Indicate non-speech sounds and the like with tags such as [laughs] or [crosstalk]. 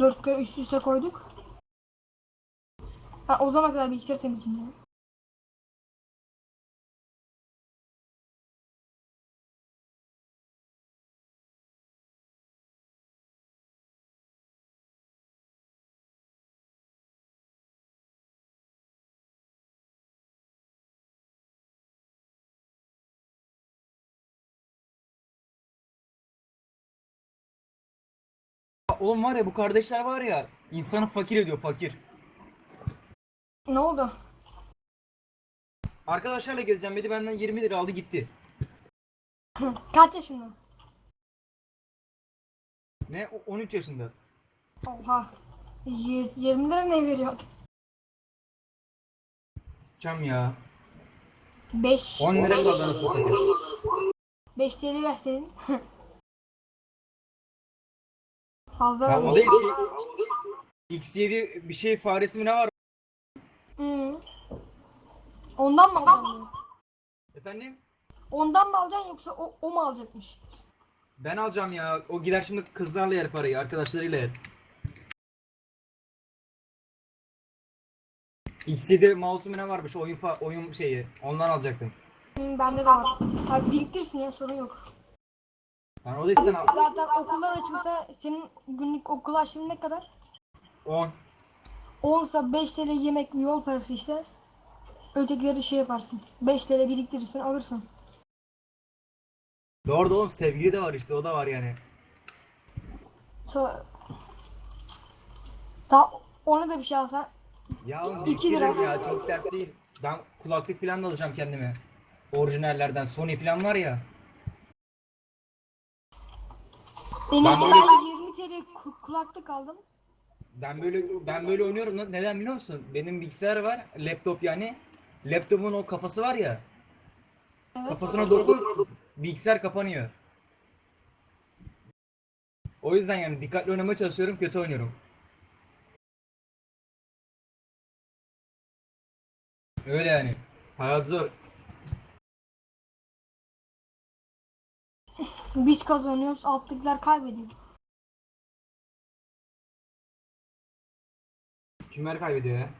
Dört kere üst üste koyduk. Ha, o zamana kadar bilgisayar temizleyeyim. Oğlum var ya bu kardeşler var ya insanı fakir ediyor fakir. Ne oldu? Arkadaşlarla gezeceğim dedi benden 20 lira aldı gitti. Kaç yaşında? Ne? O- 13 yaşında. Oha. Yir- 20 lira ne veriyor? Cam ya. 5. 10 lira kaldı anasını satayım. 5 TL verseydin. [laughs] Fazla değil şey. X7 bir şey faresi mi ne var? Hı. Ondan mı alacaksın? Efendim? Ondan mı alacaksın yoksa o, o mu alacakmış? Ben alacağım ya. O gider şimdi kızlarla yer parayı, arkadaşlarıyla yer. X7 mouse'u mu ne varmış oyun fa- oyun şeyi. Ondan alacaktım. Hı, bende de var. Abi biriktirsin ya sorun yok. Yani o da isten al. Zaten okullar açılsa senin günlük okul açlığın ne kadar? 10. 10'sa 5 TL yemek yol parası işte. Ötekileri şey yaparsın. 5 TL biriktirirsin alırsın. Doğru da oğlum sevgili de var işte o da var yani. Sonra... Ta ona da bir şey alsa Ya oğlum İki lira. biriktiririm ya çok dert değil. Ben kulaklık falan da alacağım kendime. Orijinallerden Sony falan var ya. Benim Ben ben, böyle- 20 TL ku- kulaklık aldım. Ben böyle ben böyle oynuyorum lan. Neden biliyor musun? Benim bilgisayar var, laptop yani. Laptopun o kafası var ya. Evet. Kafasına dokun, bilgisayar kapanıyor. O yüzden yani dikkatli oynamaya çalışıyorum, kötü oynuyorum. Öyle yani. Hayat zor. Biz kazanıyoruz, alttakiler kaybediyor. Kimler kaybediyor ya?